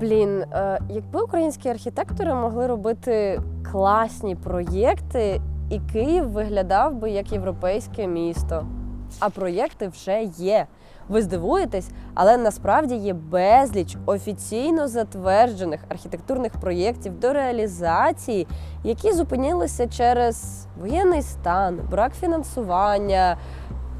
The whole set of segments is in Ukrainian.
Блін, е, якби українські архітектори могли робити класні проєкти, і Київ виглядав би як європейське місто. А проєкти вже є. Ви здивуєтесь, але насправді є безліч офіційно затверджених архітектурних проєктів до реалізації, які зупинилися через воєнний стан, брак фінансування,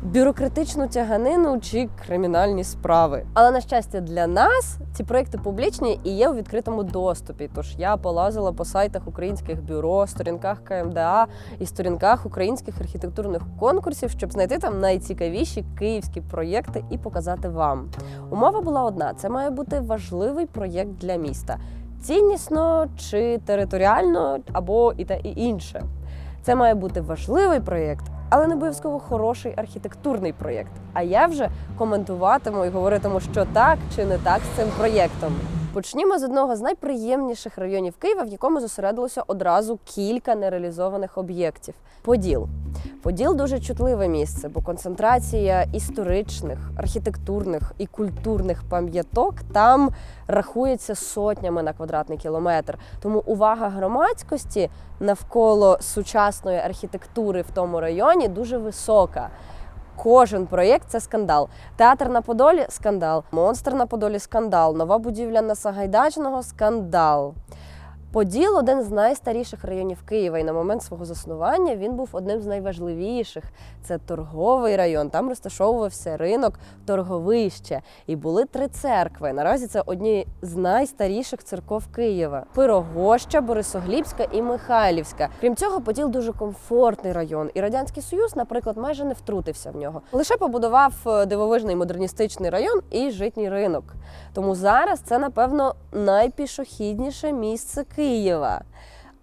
бюрократичну тяганину чи кримінальні справи. Але на щастя для нас ці проекти публічні і є у відкритому доступі. Тож я полазила по сайтах українських бюро, сторінках КМДА і сторінках українських архітектурних конкурсів, щоб знайти там найцікавіші київські проєкти і показати вам. Умова була одна: це має бути важливий проєкт для міста. Ціннісно чи територіально, або і те, і інше. Це має бути важливий проєкт, але не обов'язково хороший архітектурний проєкт. А я вже коментуватиму і говоритиму, що так чи не так з цим проєктом. Почнімо з одного з найприємніших районів Києва, в якому зосередилося одразу кілька нереалізованих об'єктів. Поділ. Поділ дуже чутливе місце, бо концентрація історичних, архітектурних і культурних пам'яток там рахується сотнями на квадратний кілометр. Тому увага громадськості навколо сучасної архітектури в тому районі дуже висока. Кожен проєкт це скандал. Театр на Подолі скандал. Монстр на Подолі скандал. Нова будівля на Сагайдачного скандал. Поділ один з найстаріших районів Києва, і на момент свого заснування він був одним з найважливіших. Це торговий район. Там розташовувався ринок торговище. І були три церкви. Наразі це одні з найстаріших церков Києва: Пирогоща, Борисоглібська і Михайлівська. Крім цього, Поділ дуже комфортний район. І радянський союз, наприклад, майже не втрутився в нього. Лише побудував е, дивовижний модерністичний район і житній ринок. Тому зараз це, напевно, найпішохідніше місце Києва.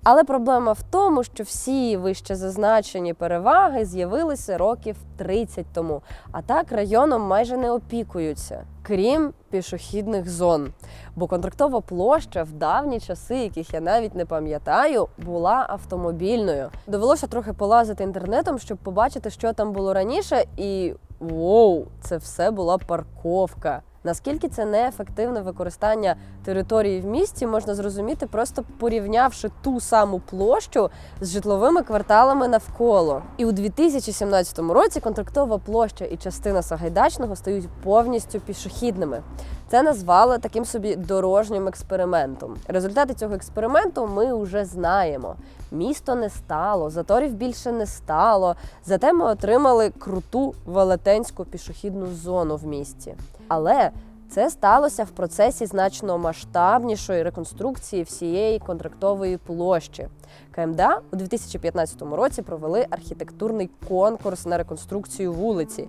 Але проблема в тому, що всі вище зазначені переваги з'явилися років 30 тому. А так районом майже не опікуються, крім пішохідних зон. Бо контрактова площа в давні часи, яких я навіть не пам'ятаю, була автомобільною. Довелося трохи полазити інтернетом, щоб побачити, що там було раніше, і воу, це все була парковка. Наскільки це неефективне використання території в місті, можна зрозуміти, просто порівнявши ту саму площу з житловими кварталами навколо. І у 2017 році контрактова площа і частина Сагайдачного стають повністю пішохідними. Це назвали таким собі дорожнім експериментом. Результати цього експерименту ми вже знаємо. Місто не стало, заторів більше не стало. Зате ми отримали круту велетенську пішохідну зону в місті. Але це сталося в процесі значно масштабнішої реконструкції всієї контрактової площі. КМДА у 2015 році провели архітектурний конкурс на реконструкцію вулиці.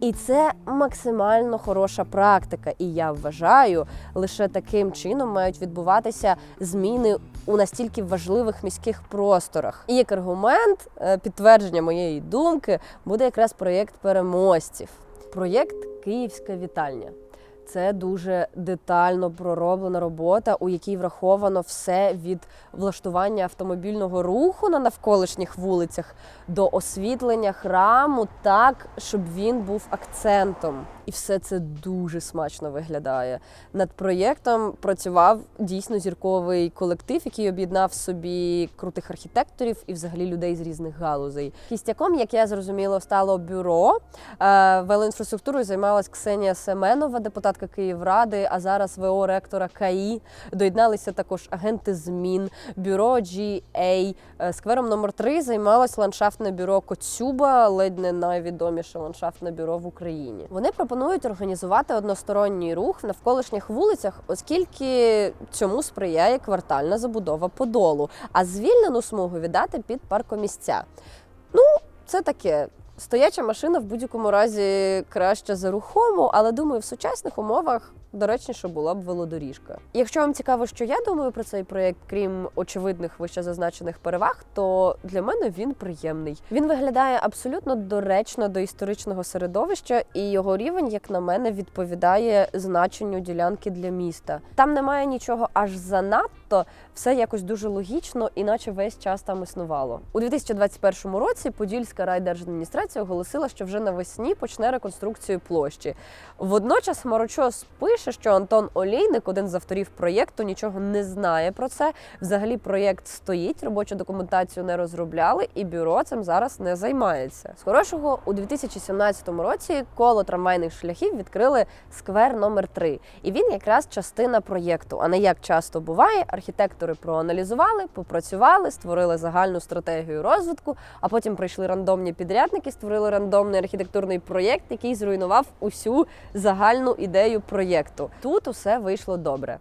І це максимально хороша практика. І я вважаю, лише таким чином мають відбуватися зміни у настільки важливих міських просторах. І як аргумент е, підтвердження моєї думки буде якраз проєкт переможців. Проєкт Київська вітальня. Це дуже детально пророблена робота, у якій враховано все від влаштування автомобільного руху на навколишніх вулицях до освітлення храму, так щоб він був акцентом. І все це дуже смачно виглядає. Над проєктом працював дійсно зірковий колектив, який об'єднав собі крутих архітекторів і взагалі людей з різних галузей. Кістяком, як я зрозуміло, стало бюро. Е, Велоінфраструктурою займалась Ксенія Семенова, депутатка Київради, а зараз ВО ректора КАІ. Доєдналися також агенти змін, бюро GA. Е, Сквером номер 3 займалось ландшафтне бюро Коцюба, ледь не найвідоміше ландшафтне бюро в Україні. Вони пропонують організувати односторонній рух в навколишніх вулицях, оскільки цьому сприяє квартальна забудова Подолу, а звільнену смугу віддати під паркомісця. Ну, це таке. Стояча машина в будь-якому разі краще за рухому, але думаю, в сучасних умовах доречніше була б велодоріжка. Якщо вам цікаво, що я думаю про цей проєкт, крім очевидних вище зазначених переваг, то для мене він приємний. Він виглядає абсолютно доречно до історичного середовища, і його рівень, як на мене, відповідає значенню ділянки для міста. Там немає нічого аж занадто, все якось дуже логічно, іначе весь час там існувало. У 2021 році Подільська райдержадміністрація оголосила, що вже навесні почне реконструкцію площі. Водночас Марочос пише, пише, що Антон Олійник, один з авторів проєкту, нічого не знає про це. Взагалі, проєкт стоїть, робочу документацію не розробляли, і бюро цим зараз не займається. З хорошого у 2017 році коло трамвайних шляхів відкрили сквер номер 3 і він якраз частина проєкту. А не як часто буває, архітектори проаналізували, попрацювали, створили загальну стратегію розвитку, а потім прийшли рандомні підрядники, створили рандомний архітектурний проєкт, який зруйнував усю загальну ідею проєкту. Тут усе вийшло добре.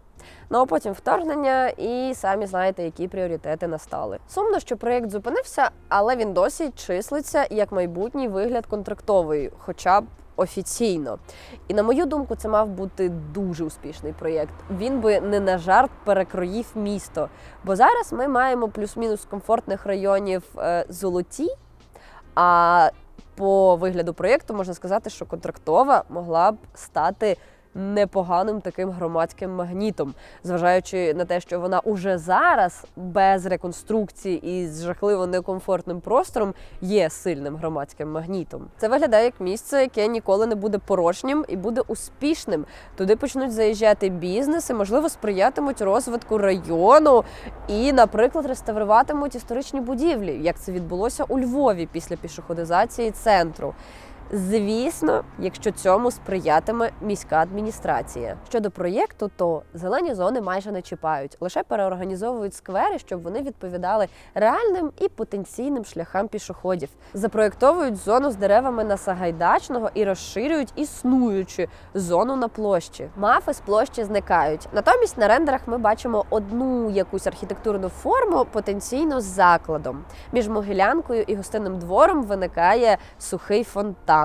Ну а потім вторгнення, і самі знаєте, які пріоритети настали. Сумно, що проєкт зупинився, але він досі числиться як майбутній вигляд контрактової, хоча б офіційно. І на мою думку, це мав бути дуже успішний проєкт. Він би не на жарт перекроїв місто. Бо зараз ми маємо плюс-мінус комфортних районів е, золоті. А по вигляду проєкту можна сказати, що контрактова могла б стати непоганим таким громадським магнітом, зважаючи на те, що вона уже зараз без реконструкції і з жахливо некомфортним простором є сильним громадським магнітом. Це виглядає як місце, яке ніколи не буде порожнім і буде успішним. Туди почнуть заїжджати бізнеси, можливо, сприятимуть розвитку району і, наприклад, реставруватимуть історичні будівлі, як це відбулося у Львові після пішоходизації центру. Звісно, якщо цьому сприятиме міська адміністрація. Щодо проєкту, то зелені зони майже не чіпають, лише переорганізовують сквери, щоб вони відповідали реальним і потенційним шляхам пішоходів. Запроєктовують зону з деревами на Сагайдачного і розширюють існуючу зону на площі. Мафи з площі зникають. Натомість на рендерах ми бачимо одну якусь архітектурну форму потенційно з закладом. Між могилянкою і гостинним двором виникає сухий фонтан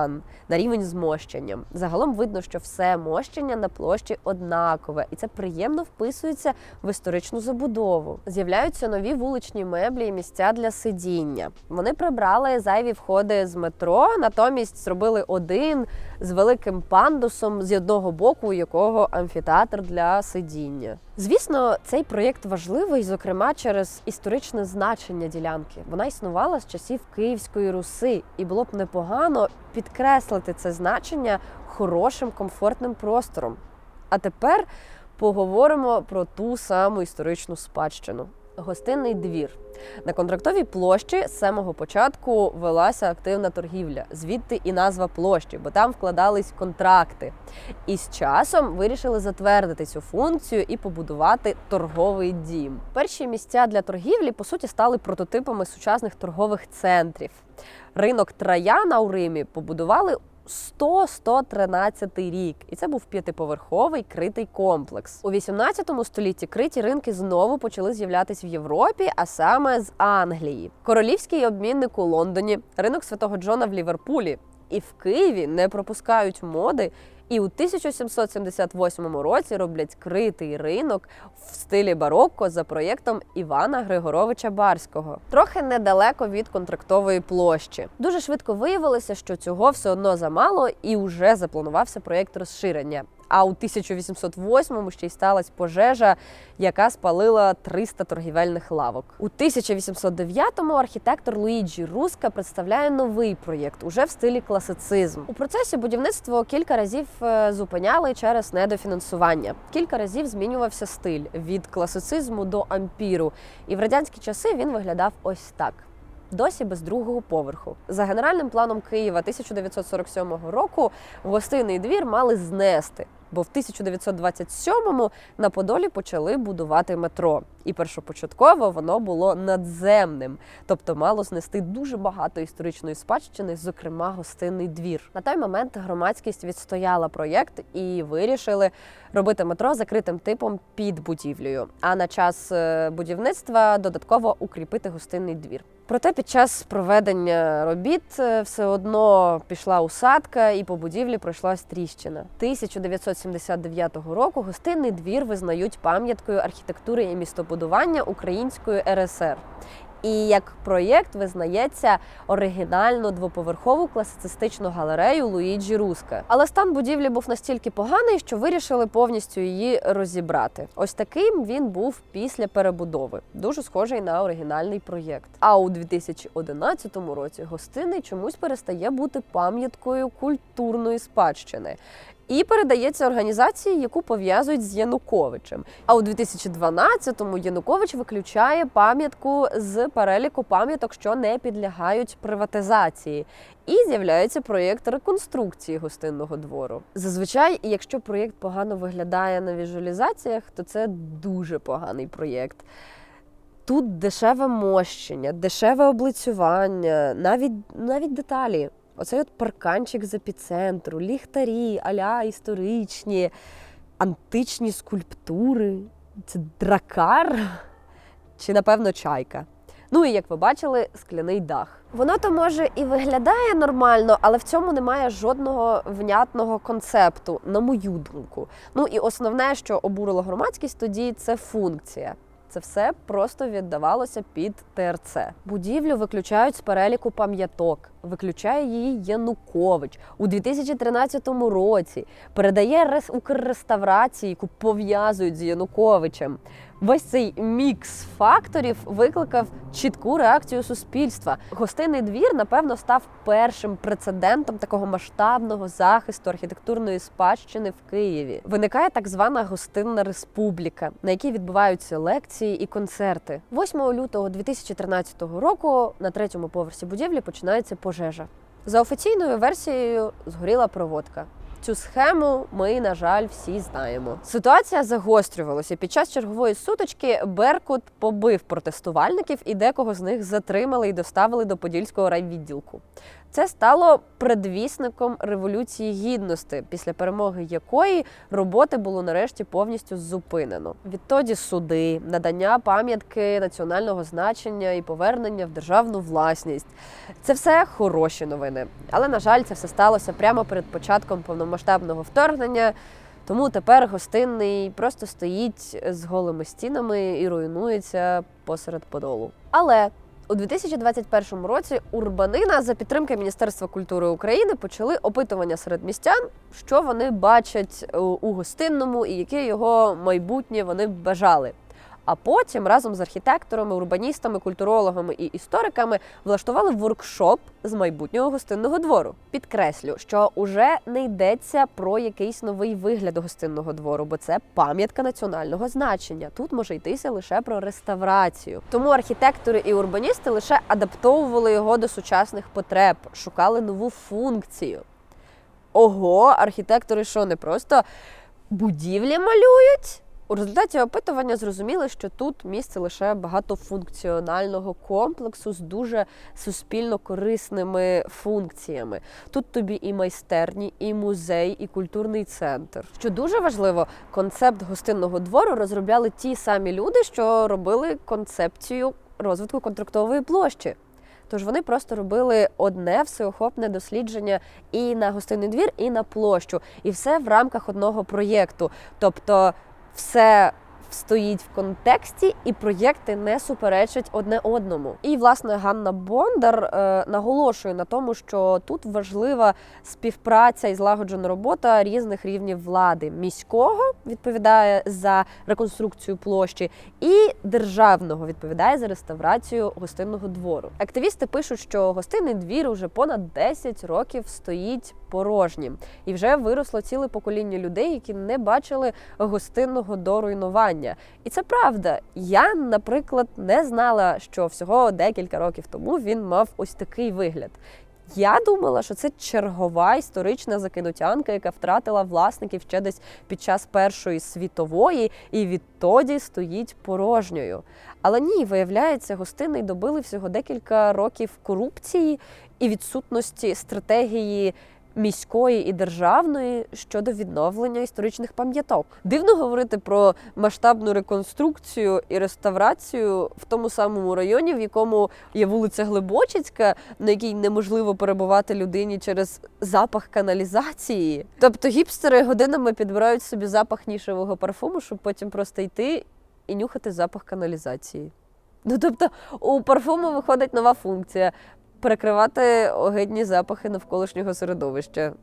на рівень з мощенням. Загалом видно, що все мощення на площі однакове, і це приємно вписується в історичну забудову. З'являються нові вуличні меблі і місця для сидіння. Вони прибрали зайві входи з метро, натомість зробили один з великим пандусом з одного боку, у якого амфітеатр для сидіння. Звісно, цей проєкт важливий, зокрема через історичне значення ділянки. Вона існувала з часів Київської Руси, і було б непогано підкреслити це значення хорошим комфортним простором. А тепер поговоримо про ту саму історичну спадщину. Гостинний двір на контрактовій площі з самого початку велася активна торгівля, звідти і назва площі, бо там вкладались контракти. І з часом вирішили затвердити цю функцію і побудувати торговий дім. Перші місця для торгівлі по суті стали прототипами сучасних торгових центрів. Ринок Трояна у Римі побудували 100-113 рік, і це був п'ятиповерховий критий комплекс. У 18 столітті криті ринки знову почали з'являтись в Європі, а саме з Англії. Королівський обмінник у Лондоні, ринок святого Джона в Ліверпулі. І в Києві не пропускають моди. І у 1778 році роблять критий ринок в стилі барокко за проєктом Івана Григоровича Барського, трохи недалеко від контрактової площі. Дуже швидко виявилося, що цього все одно замало, і вже запланувався проєкт розширення. А у 1808-му ще й сталася пожежа, яка спалила 300 торгівельних лавок. У 1809-му архітектор Луїджі Руска представляє новий проєкт уже в стилі класицизм. У процесі будівництва кілька разів е, зупиняли через недофінансування. Кілька разів змінювався стиль від класицизму до ампіру. І в радянські часи він виглядав ось так. Досі без другого поверху. За генеральним планом Києва 1947 року гостинний двір мали знести, бо в 1927-му на Подолі почали будувати метро. І першопочатково воно було надземним, тобто мало знести дуже багато історичної спадщини, зокрема гостинний двір. На той момент громадськість відстояла проєкт і вирішили робити метро закритим типом під будівлею. А на час е, будівництва додатково укріпити гостинний двір. Проте під час проведення робіт е, все одно пішла усадка, і по будівлі пройшлась тріщина. 1979 року гостинний двір визнають пам'яткою архітектури і містобудування Української РСР. І як проєкт визнається оригінальну двоповерхову класицистичну галерею Луїджі Руска. Але стан будівлі був настільки поганий, що вирішили повністю її розібрати. Ось таким він був після перебудови, дуже схожий на оригінальний проєкт. А у 2011 році гостинний чомусь перестає бути пам'яткою культурної спадщини. І передається організації, яку пов'язують з Януковичем. А у 2012-му Янукович виключає пам'ятку з переліку пам'яток, що не підлягають приватизації. І з'являється проєкт реконструкції гостинного двору. Зазвичай, якщо проєкт погано виглядає на візуалізаціях, то це дуже поганий проєкт. Тут дешеве мощення, дешеве облицювання, навіть, навіть деталі. Оцей от парканчик з епіцентру, ліхтарі, аля історичні, античні скульптури. Це дракар чи, напевно, чайка. Ну і як ви бачили, скляний дах. Воно то може і виглядає нормально, але в цьому немає жодного внятного концепту, на мою думку. Ну і основне, що обурило громадськість тоді, це функція. Це все просто віддавалося під ТРЦ. Будівлю виключають з переліку пам'яток. Виключає її Янукович у 2013 році. Передає рес Укрреставрації, яку пов'язують з Януковичем. Весь цей мікс факторів викликав чітку реакцію суспільства. Гостинний двір, напевно, став першим прецедентом такого масштабного захисту архітектурної спадщини в Києві. Виникає так звана гостинна республіка, на якій відбуваються лекції і концерти. 8 лютого 2013 року на третьому поверсі будівлі починається пожежа. За офіційною версією згоріла проводка. Цю схему ми, на жаль, всі знаємо. Ситуація загострювалася. Під час чергової сутички Беркут побив протестувальників і декого з них затримали і доставили до Подільського райвідділку. Це стало предвісником революції гідності, після перемоги якої роботи було нарешті повністю зупинено. Відтоді суди, надання пам'ятки національного значення і повернення в державну власність. Це все хороші новини. Але на жаль, це все сталося прямо перед початком повномасштабного вторгнення. Тому тепер гостинний просто стоїть з голими стінами і руйнується посеред подолу. Але у 2021 році Урбанина за підтримки Міністерства культури України почали опитування серед містян, що вони бачать у- у гостинному і яке його майбутнє вони бажали. А потім разом з архітекторами, урбаністами, культурологами і істориками влаштували воркшоп з майбутнього гостинного двору. Підкреслю, що уже не йдеться про якийсь новий вигляд гостинного двору, бо це пам'ятка національного значення. Тут може йтися лише про реставрацію. Тому архітектори і урбаністи лише адаптовували його до сучасних потреб, шукали нову функцію. Ого, архітектори що не просто будівлі малюють? У результаті опитування зрозуміли, що тут місце лише багатофункціонального комплексу з дуже суспільно корисними функціями. Тут тобі і майстерні, і музей, і культурний центр. Що дуже важливо, концепт гостинного двору розробляли ті самі люди, що робили концепцію розвитку контрактової площі. Тож вони просто робили одне всеохопне дослідження і на гостинний двір, і на площу, і все в рамках одного проєкту. Тобто все стоїть в контексті, і проєкти не суперечать одне одному. І власне Ганна Бондар е, наголошує на тому, що тут важлива співпраця і злагоджена робота різних рівнів влади. Міського відповідає за реконструкцію площі, і державного відповідає за реставрацію гостинного двору. Активісти пишуть, що гостинний двір уже понад 10 років стоїть порожнім, і вже виросло ціле покоління людей, які не бачили гостинного до руйнування. І це правда. Я, наприклад, не знала, що всього декілька років тому він мав ось такий вигляд. Я думала, що це чергова історична закинутянка, яка втратила власників ще десь під час Першої світової і відтоді стоїть порожньою. Але ні, виявляється, гостиний добили всього декілька років корупції і відсутності стратегії міської і державної щодо відновлення історичних пам'яток. Дивно говорити про масштабну реконструкцію і реставрацію в тому самому районі, в якому є вулиця Глибочицька, на якій неможливо перебувати людині через запах каналізації. Тобто гіпстери годинами підбирають собі запах нішевого парфуму, щоб потім просто йти і нюхати запах каналізації. Ну тобто у парфуму виходить нова функція перекривати огидні запахи навколишнього середовища.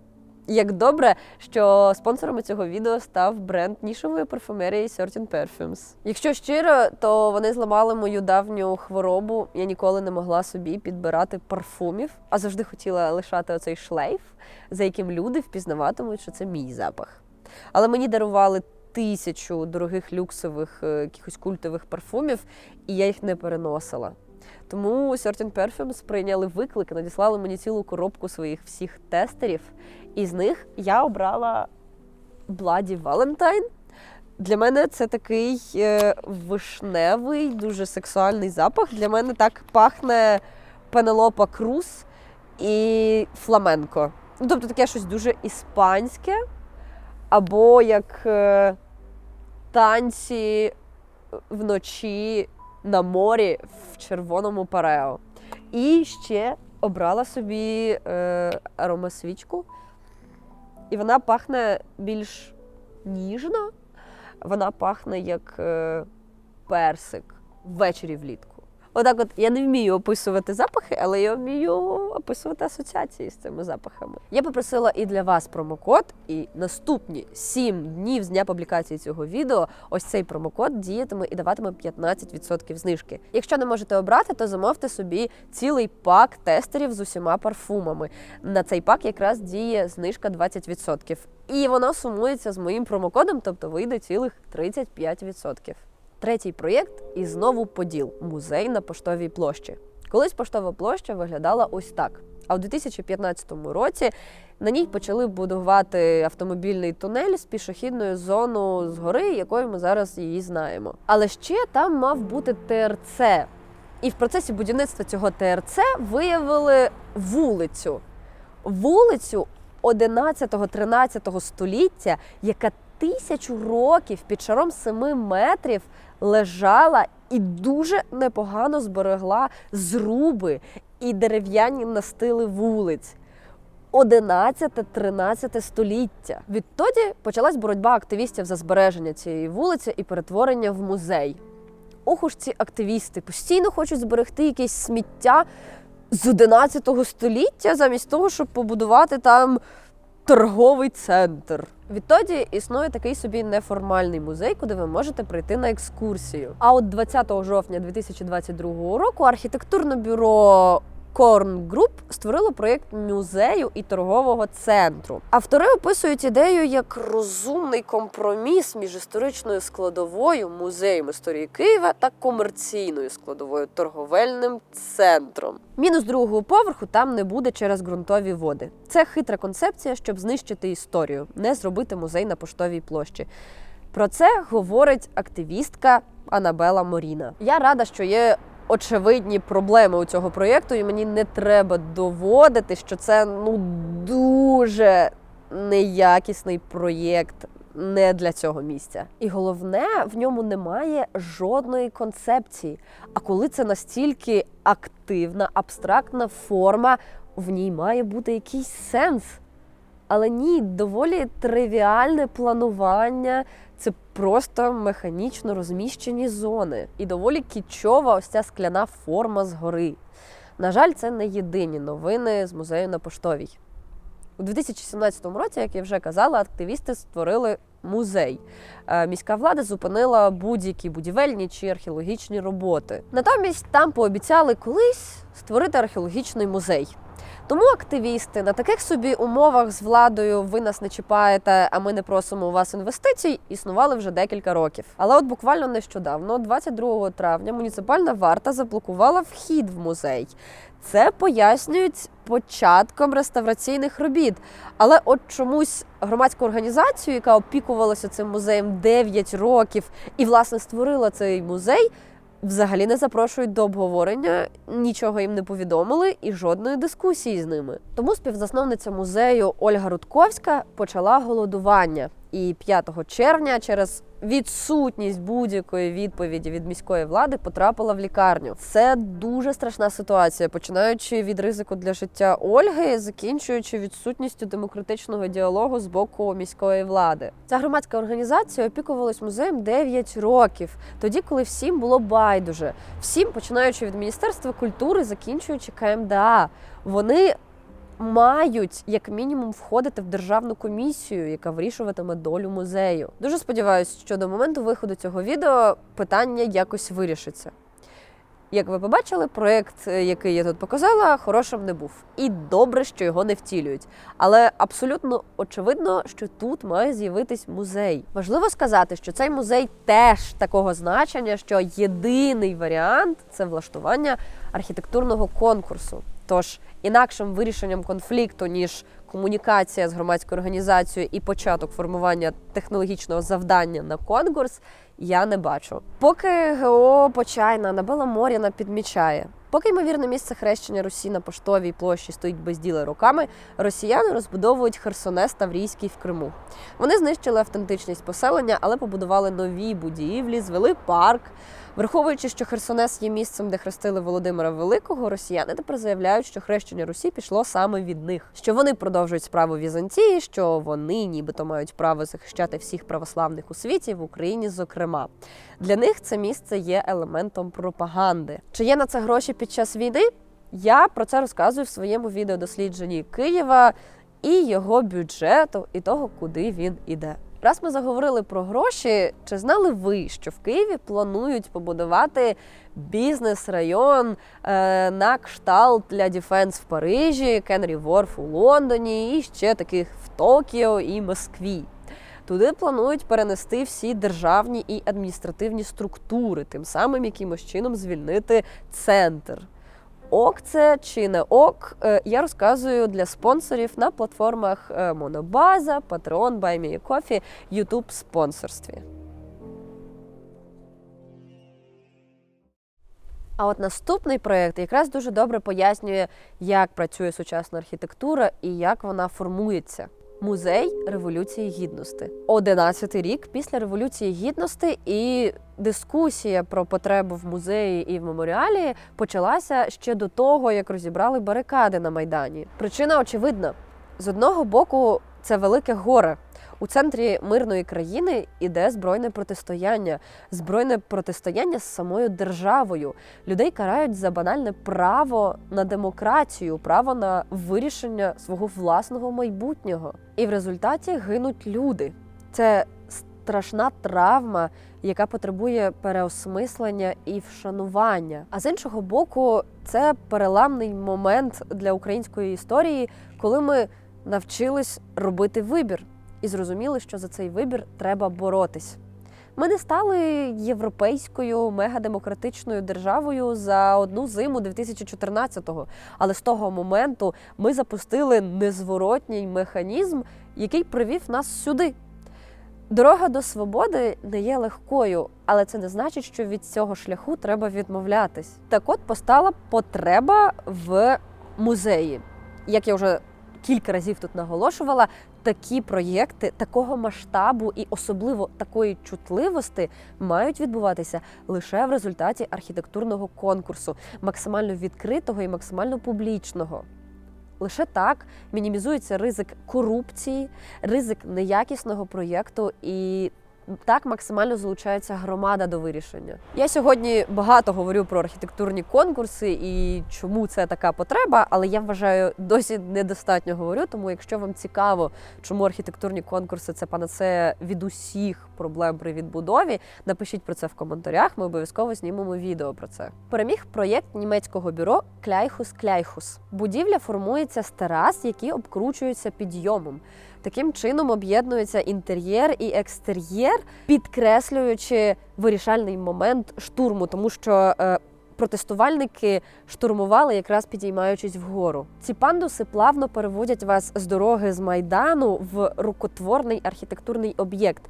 Як добре, що спонсорами цього відео став бренд нішової парфумерії Certain Perfumes. Якщо щиро, то вони зламали мою давню хворобу. Я ніколи не могла собі підбирати парфумів, а завжди хотіла лишати оцей шлейф, за яким люди впізнаватимуть, що це мій запах. Але мені дарували тисячу дорогих люксових е, якихось культових парфумів, і я їх не переносила. Тому Certain Perfumes прийняли виклик надіслали мені цілу коробку своїх всіх тестерів. І з них я обрала Bloody Valentine. Для мене це такий е, вишневий, дуже сексуальний запах. Для мене так пахне Пенелопа Круз і фламенко. Ну, тобто таке щось дуже іспанське, або як е, танці вночі на морі в червоному парео. І ще обрала собі е, аромасвічку. І вона пахне більш ніжно. Вона пахне як е, персик ввечері влітку. Отак, от я не вмію описувати запахи, але я вмію описувати асоціації з цими запахами. Я попросила і для вас промокод, і наступні 7 днів з дня публікації цього відео ось цей промокод діятиме і даватиме 15% знижки. Якщо не можете обрати, то замовте собі цілий пак тестерів з усіма парфумами. На цей пак якраз діє знижка 20%. І воно сумується з моїм промокодом, тобто вийде цілих 35%. Третій проєкт і знову Поділ музей на поштовій площі. Колись поштова площа виглядала ось так. А у 2015 році на ній почали будувати автомобільний тунель з пішохідною зоною згори, якою ми зараз її знаємо. Але ще там мав бути ТРЦ. І в процесі будівництва цього ТРЦ виявили вулицю. Вулицю 11-13 століття, яка тисячу років під шаром 7 метрів лежала і дуже непогано зберегла зруби і дерев'яні настили вулиць. 11-13 століття. Відтоді почалась боротьба активістів за збереження цієї вулиці і перетворення в музей. Ох активісти постійно хочуть зберегти якесь сміття з 11 століття, замість того, щоб побудувати там торговий центр. Відтоді існує такий собі неформальний музей, куди ви можете прийти на екскурсію. А от 20 жовтня 2022 року архітектурне бюро Корн Груп створило проєкт музею і торгового центру. Автори описують ідею як розумний компроміс між історичною складовою музеєм історії Києва та комерційною складовою торговельним центром. Мінус другого поверху там не буде через ґрунтові води. Це хитра концепція, щоб знищити історію, не зробити музей на поштовій площі. Про це говорить активістка Анабела Моріна. Я рада, що є очевидні проблеми у цього проєкту, і мені не треба доводити, що це ну дуже неякісний проєкт. Не для цього місця, і головне, в ньому немає жодної концепції. А коли це настільки активна, абстрактна форма, в ній має бути якийсь сенс. Але ні, доволі тривіальне планування, це просто механічно розміщені зони. І доволі кічова ось ця скляна форма згори. На жаль, це не єдині новини з музею на поштовій. У 2017 році, як я вже казала, активісти створили музей. Е, Міська влада зупинила будь-які будівельні чи археологічні роботи. Натомість там пообіцяли колись створити археологічний музей. Тому активісти на таких собі умовах з владою ви нас не чіпаєте, а ми не просимо у вас інвестицій, існували вже декілька років. Але от буквально нещодавно, 22 травня, муніципальна варта заблокувала вхід в музей. Це пояснюють початком реставраційних робіт. Але от чомусь громадську організацію, яка опікувалася цим музеєм 9 років і власне створила цей музей, взагалі не запрошують до обговорення, нічого їм не повідомили і жодної дискусії з ними. Тому співзасновниця музею Ольга Рудковська почала голодування. І 5 червня через відсутність будь-якої відповіді від міської влади потрапила в лікарню. Це дуже страшна ситуація, починаючи від ризику для життя Ольги, закінчуючи відсутністю демократичного діалогу з боку міської влади. Ця громадська організація опікувалась музеєм 9 років, тоді, коли всім було байдуже. Всім, починаючи від Міністерства культури, закінчуючи КМДА. Вони мають як мінімум входити в державну комісію, яка вирішуватиме долю музею. Дуже сподіваюся, що до моменту виходу цього відео питання якось вирішиться. Як ви побачили, проєкт, е, який я тут показала, хорошим не був. І добре, що його не втілюють. Але абсолютно очевидно, що тут має з'явитись музей. Важливо сказати, що цей музей теж такого значення, що єдиний варіант це влаштування архітектурного конкурсу. Тож інакшим вирішенням конфлікту, ніж комунікація з громадською організацією і початок формування технологічного завдання на конкурс, я не бачу. Поки ГО Почайна на Моріна підмічає. Поки ймовірне місце хрещення Русі на поштовій площі стоїть без діла роками, росіяни розбудовують Херсонес Таврійський в Криму. Вони знищили автентичність поселення, але побудували нові будівлі, звели парк. Враховуючи, що Херсонес є місцем, де хрестили Володимира Великого, росіяни тепер заявляють, що хрещення Русі пішло саме від них, що вони продовжують справу Візантії, що вони нібито мають право захищати всіх православних у світі, в Україні, зокрема. Для них це місце є елементом пропаганди. Чи є на це гроші час війни? Я про це розказую в своєму відеодослідженні Києва і його бюджету, і того, куди він іде. Раз ми заговорили про гроші, чи знали ви, що в Києві планують побудувати бізнес-район е, на кшталт для Діфенс в Парижі, Кенрі Ворф у Лондоні і ще таких в Токіо і Москві? Туди планують перенести всі державні і адміністративні структури, тим самим якимось чином звільнити центр. Ок, це чи не ок, е, я розказую для спонсорів на платформах е, Монобаза, Patreon, BuyMeACoffee, YouTube спонсорстві. А от наступний проєкт якраз дуже добре пояснює, як працює сучасна архітектура і як вона формується. Музей Революції Гідності. Одинадцятий рік після Революції Гідності і дискусія про потребу в музеї і в меморіалі почалася ще до того, як розібрали барикади на Майдані. Причина очевидна: з одного боку, це велике горе. У центрі мирної країни іде збройне протистояння, збройне протистояння з самою державою. Людей карають за банальне право на демократію, право на вирішення свого власного майбутнього. І в результаті гинуть люди. Це страшна травма, яка потребує переосмислення і вшанування. А з іншого боку, це переламний момент для української історії, коли ми навчились робити вибір і зрозуміли, що за цей вибір треба боротись. Ми не стали європейською мегадемократичною державою за одну зиму 2014-го, але з того моменту ми запустили незворотній механізм, який привів нас сюди. Дорога до свободи не є легкою, але це не значить, що від цього шляху треба відмовлятись. Так от постала потреба в музеї. Як я вже кілька разів тут наголошувала, такі проєкти такого масштабу і особливо такої чутливості мають відбуватися лише в результаті архітектурного конкурсу, максимально відкритого і максимально публічного. Лише так мінімізується ризик корупції, ризик неякісного проєкту і так максимально залучається громада до вирішення. Я сьогодні багато говорю про архітектурні конкурси і чому це така потреба, але я вважаю, досі недостатньо говорю. Тому, якщо вам цікаво, чому архітектурні конкурси це панацея від усіх проблем при відбудові, напишіть про це в коментарях. Ми обов'язково знімемо відео про це. Переміг проєкт німецького бюро Кляйхус Кляйхус. Будівля формується з терас, які обкручуються підйомом. Таким чином об'єднується інтер'єр і екстер'єр, підкреслюючи вирішальний момент штурму, тому що е, протестувальники штурмували, якраз підіймаючись вгору. Ці пандуси плавно переводять вас з дороги з майдану в рукотворний архітектурний об'єкт.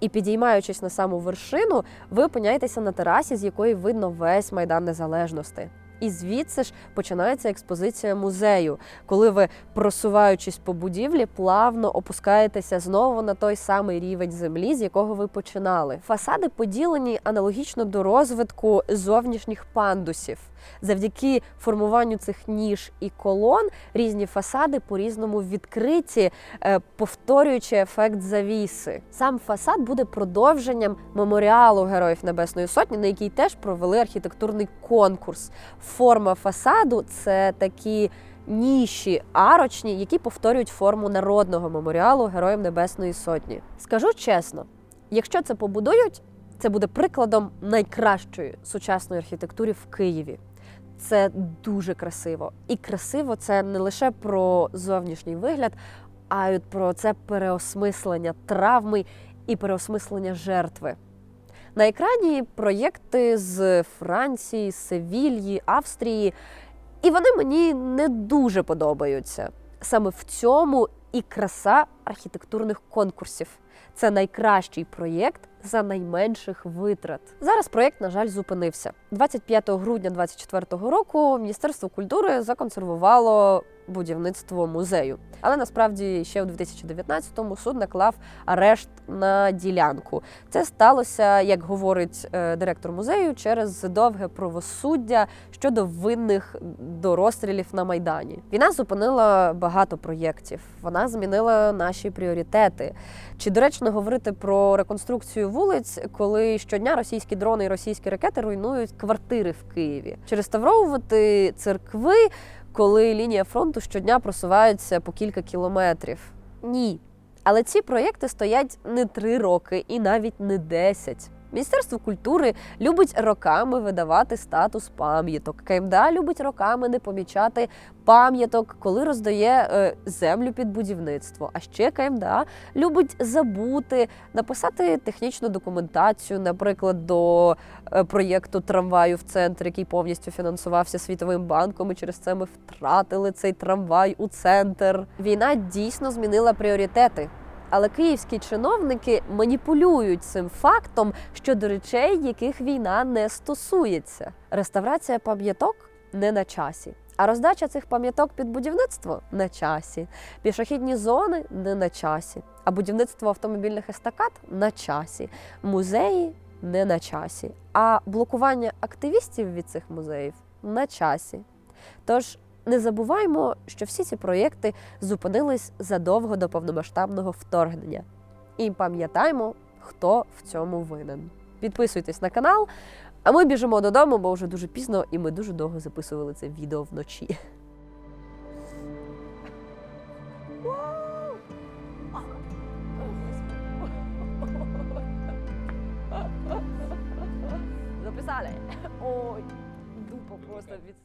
І підіймаючись на саму вершину, ви опиняєтеся на терасі, з якої видно весь майдан незалежності. І звідси ж починається експозиція музею, коли ви, просуваючись по будівлі, плавно опускаєтеся знову на той самий рівень землі, з якого ви починали. Фасади поділені аналогічно до розвитку зовнішніх пандусів. Завдяки формуванню цих ніж і колон різні фасади по-різному відкриті, е, повторюючи ефект завіси. Сам фасад буде продовженням меморіалу Героїв Небесної Сотні, на який теж провели архітектурний конкурс. Форма фасаду це такі ніші арочні, які повторюють форму народного меморіалу Героям Небесної Сотні. Скажу чесно, якщо це побудують, це буде прикладом найкращої сучасної архітектури в Києві. Це дуже красиво. І красиво це не лише про зовнішній вигляд, а й про це переосмислення травми і переосмислення жертви. На екрані проєкти з Франції, Севільї, Австрії, і вони мені не дуже подобаються. Саме в цьому і краса архітектурних конкурсів. Це найкращий проєкт за найменших витрат. Зараз проєкт, на жаль, зупинився. 25 грудня 2024 року Міністерство культури законсервувало будівництво музею. Але насправді ще у 2019-му суд наклав арешт на ділянку. Це сталося, як говорить е, директор музею, через довге правосуддя щодо винних до розстрілів на майдані. Війна зупинила багато проєктів. Вона змінила наші пріоритети. Чи доречно говорити про реконструкцію вулиць, коли щодня російські дрони і російські ракети руйнують квартири в Києві? Чи реставровувати церкви, коли лінія фронту щодня просувається по кілька кілометрів? Ні. Але ці проєкти стоять не три роки і навіть не десять. Міністерство культури любить роками видавати статус пам'яток. КМДА любить роками не помічати пам'яток, коли роздає е, землю під будівництво. А ще КМДА любить забути написати технічну документацію, наприклад, до е, проєкту трамваю в центр, який повністю фінансувався світовим банком. І через це ми втратили цей трамвай у центр. Війна дійсно змінила пріоритети. Але київські чиновники маніпулюють цим фактом щодо речей, яких війна не стосується. Реставрація пам'яток не на часі. А роздача цих пам'яток під будівництво на часі. Пішохідні зони не на часі. А будівництво автомобільних естакад на часі. Музеї не на часі. А блокування активістів від цих музеїв на часі. Тож не забуваймо, що всі ці проєкти зупинились задовго до повномасштабного вторгнення. І пам'ятаймо, хто в цьому винен. Підписуйтесь на канал, а ми біжимо додому, бо вже дуже пізно і ми дуже довго записували це відео вночі. Записали. Ой, дупа просто від.